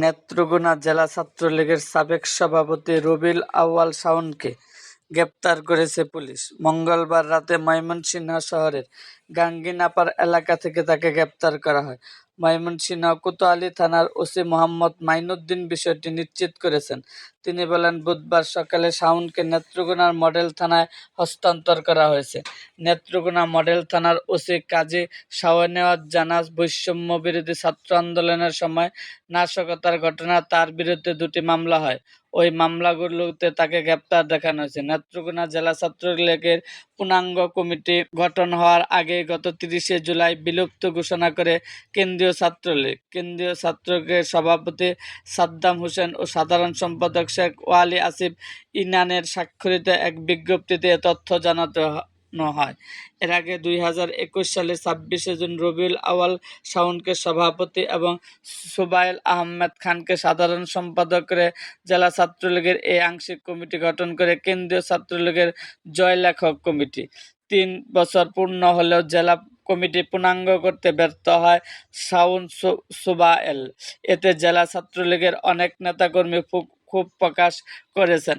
নেত্রকোনা জেলা ছাত্রলীগের সাবেক সভাপতি রবিল আউয়াল শাওনকে গ্রেপ্তার করেছে পুলিশ। মঙ্গলবার রাতে ময়মনসিংহ শহরের গাঙ্গিনাপাড় এলাকা থেকে তাকে গ্রেপ্তার করা হয়। ময়মনসিংহ কোতোয়ালি থানার ওসি মোহাম্মদ মাইনুদ্দিন বিষয়টি নিশ্চিত করেছেন। তিনি বলেন, বুধবার সকালে শাওনকে নেত্রকোনার মডেল থানায় হস্তান্তর করা হয়েছে। নেত্রকোনা মডেল থানার ওসি কাজী শাওনেওয়াজ জানাজ বৈষম্য বিরোধী ছাত্র আন্দোলনের সময় নাশকতার ঘটনা তার বিরুদ্ধে দুটি মামলা হয়। ওই মামলাগুলোতে তাকে গ্রেপ্তার দেখানো হয়েছে। নেত্রকোনা জেলা ছাত্রলীগের পূর্ণাঙ্গ কমিটি গঠন হওয়ার আগে গত তিরিশে জুলাই বিলুপ্ত ঘোষণা করে কেন্দ্রীয় ছাত্রলীগ। কেন্দ্রীয় ছাত্রলীগের সভাপতি সাদ্দাম হোসেন ও সাধারণ সম্পাদক শেখ ওয়ালি আসিফ ইনানের স্বাক্ষরিত এক বিজ্ঞপ্তিতে তথ্য জানাতে হয়। এর আগে দুই হাজার একুশ সালের ছাব্বিশে জুন রবিউল আওয়াল শাওনকে সভাপতি এবং সুবাইল আহমেদ খানকে সাধারণ সম্পাদক করে জেলা ছাত্রলীগের এই আংশিক কমিটি গঠন করে কেন্দ্রীয় ছাত্রলীগের জয়লেখক কমিটি। তিন বছর পূর্ণ হলেও জেলা কমিটি পূর্ণাঙ্গ করতে ব্যর্থ হয় শাওন সুবায়েল এতে জেলা ছাত্রলীগের অনেক নেতাকর্মী ক্ষোভ প্রকাশ করেছেন।